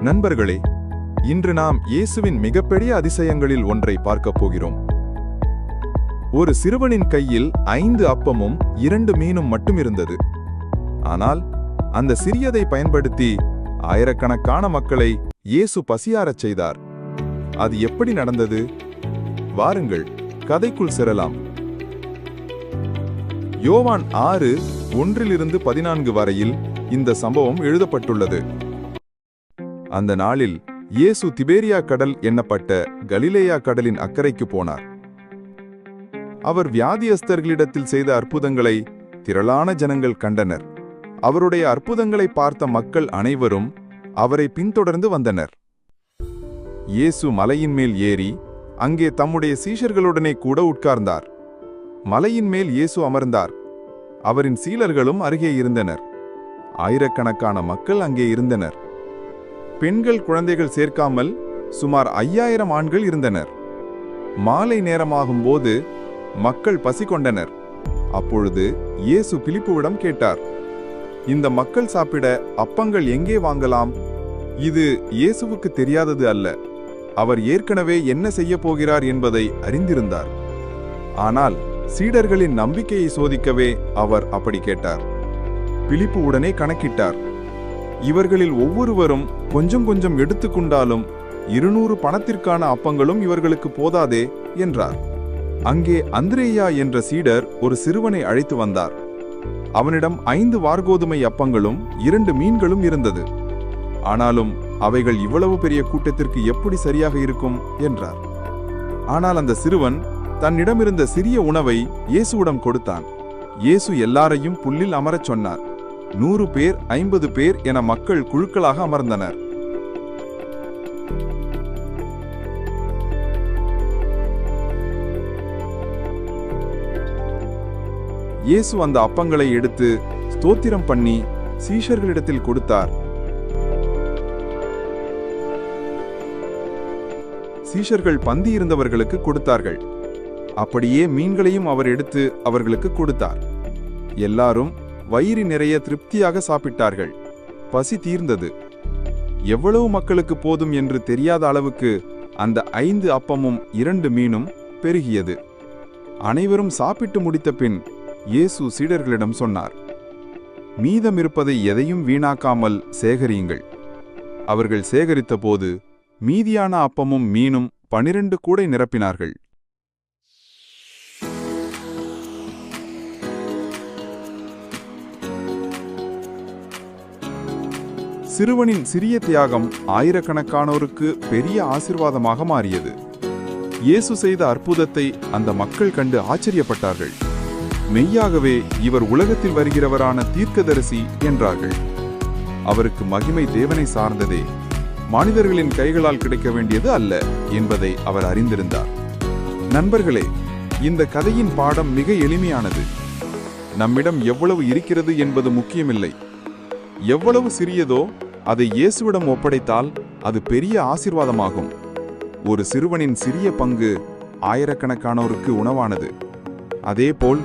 நண்பர்களே இன்று நாம் இயேசுவின் மிகப்பெரிய அதிசயங்களில் ஒன்றை பார்க்கப் போகிறோம். ஒரு சிறுவனின் கையில் ஐந்து அப்பமும் இரண்டு மீனும் மட்டும் இருந்தது. ஆனால் அந்த சிறியதை பயன்படுத்தி ஆயிரக்கணக்கான மக்களை இயேசு பசியாரச் செய்தார். அது எப்படி நடந்தது? வாருங்கள் கதைக்குள் செல்லலாம். யோவான் ஆறு ஒன்றிலிருந்து பதினான்கு வரையில் இந்த சம்பவம் எழுதப்பட்டுள்ளது. அந்த நாளில் இயேசு திபேரியா கடல் எண்ணப்பட்ட கலிலேயா கடலின் அக்கறைக்கு போனார். அவர் வியாதியஸ்தர்களிடத்தில் செய்த அற்புதங்களை திரளான ஜனங்கள் கண்டனர். அவருடைய அற்புதங்களை பார்த்த மக்கள் அனைவரும் அவரை பின்தொடர்ந்து வந்தனர். இயேசு மலையின் மேல் ஏறி அங்கே தம்முடைய சீஷர்களுடனே கூட உட்கார்ந்தார். மலையின் மேல் இயேசு அமர்ந்தார். அவரின் சீலர்களும் அருகே இருந்தனர். ஆயிரக்கணக்கான மக்கள் அங்கே இருந்தனர். பெண்கள் குழந்தைகள் சேர்க்காமல் சுமார் ஐயாயிரம் ஆண்கள் இருந்தனர். மாலை நேரமாகும்போது மக்கள் பசி கொண்டனர் அப்பொழுது இயேசு பிலிப்புவிடம் கேட்டார் இந்த மக்கள் சாப்பிட அப்பங்கள் எங்கே வாங்கலாம்? இது இயேசுவுக்கு தெரியாதது அல்ல. அவர் ஏற்கனவே என்ன செய்யப் போகிறார் என்பதை அறிந்திருந்தார். ஆனால் சீடர்களின் நம்பிக்கையை சோதிக்கவே அவர் அப்படி கேட்டார். பிலிப்பு உடனே கணக்கிட்டார் இவர்களில் ஒவ்வொருவரும் கொஞ்சம் கொஞ்சம் எடுத்துக்கொண்டாலும் இருநூறு பணத்திற்கான அப்பங்களும் இவர்களுக்கு போதாதே என்றார். அங்கே அந்திரேயா என்ற சீடர் ஒரு சிறுவனை அழைத்து வந்தார். அவனிடம் ஐந்து வார்கோதுமை அப்பங்களும் இரண்டு மீன்களும் இருந்தது. ஆனாலும் அவைகள் இவ்வளவு பெரிய கூட்டத்திற்கு எப்படி சரியாக இருக்கும் என்றார். ஆனால் அந்த சிறுவன் தன்னிடமிருந்த சிறிய உணவை இயேசுவிடம் கொடுத்தான். இயேசு எல்லாரையும் புல்லில் அமரச் சொன்னார். நூறு பேர் ஐம்பது பேர் என மக்கள் குழுக்களாக அமர்ந்தனர். இயேசு அந்த அப்பங்களை எடுத்து ஸ்தோத்திரம் பண்ணி சீஷர்களிடத்தில் கொடுத்தார். சீஷர்கள் பந்தி இருந்தவர்களுக்கு கொடுத்தார்கள். அப்படியே மீன்களையும் அவர் எடுத்து அவர்களுக்கு கொடுத்தார். எல்லாரும் வயிறு நிறைய திருப்தியாக சாப்பிட்டார்கள். பசி தீர்ந்தது. எவ்வளவு மக்களுக்கு போதும் என்று தெரியாத அளவுக்கு அந்த ஐந்து அப்பமும் இரண்டு மீனும் பெருகியது. அனைவரும் சாப்பிட்டு முடித்த பின் இயேசு சீடர்களிடம் சொன்னார் மீதமிருப்பதை எதையும் வீணாக்காமல் சேகரியுங்கள். அவர்கள் சேகரித்தபோது மீதியான அப்பமும் மீனும் பனிரெண்டு கூடை நிரப்பினார்கள். சிறுவனின் சிறிய தியாகம் ஆயிரக்கணக்கானோருக்கு பெரிய ஆசிர்வாதமாக மாறியது. இயேசு செய்த அற்புதத்தை அந்த மக்கள் கண்டு ஆச்சரியப்பட்டார்கள். மெய்யாகவே இவர் உலகத்தில் வருகிறவரான தீர்க்கதரிசி என்றார்கள். அவருக்கு மகிமை தேவனை சார்ந்ததே. மனிதர்களின் கைகளால் கிடைக்க வேண்டியது அல்ல என்பதை அவர் அறிந்திருந்தார். நண்பர்களே இந்த கதையின் பாடம் மிக எளிமையானது. நம்மிடம் எவ்வளவு இருக்கிறது என்பது முக்கியமில்லை. எவ்வளவு சிறியதோ அதை இயேசுவிடம் ஒப்படைத்தால் அது பெரிய ஆசிர்வாதமாகும். ஒரு சிறுவனின் சிறிய பங்கு ஆயிரக்கணக்கானோருக்கு உணவானது. அதேபோல்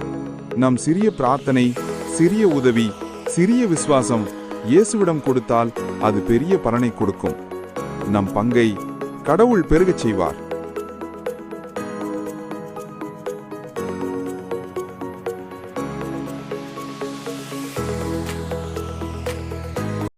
நம் சிறிய பிரார்த்தனை சிறிய உதவி சிறிய விசுவாசம் இயேசுவிடம் கொடுத்தால் அது பெரிய பலனை கொடுக்கும். நம் பங்கை கடவுள் பெருகச் செய்வார்.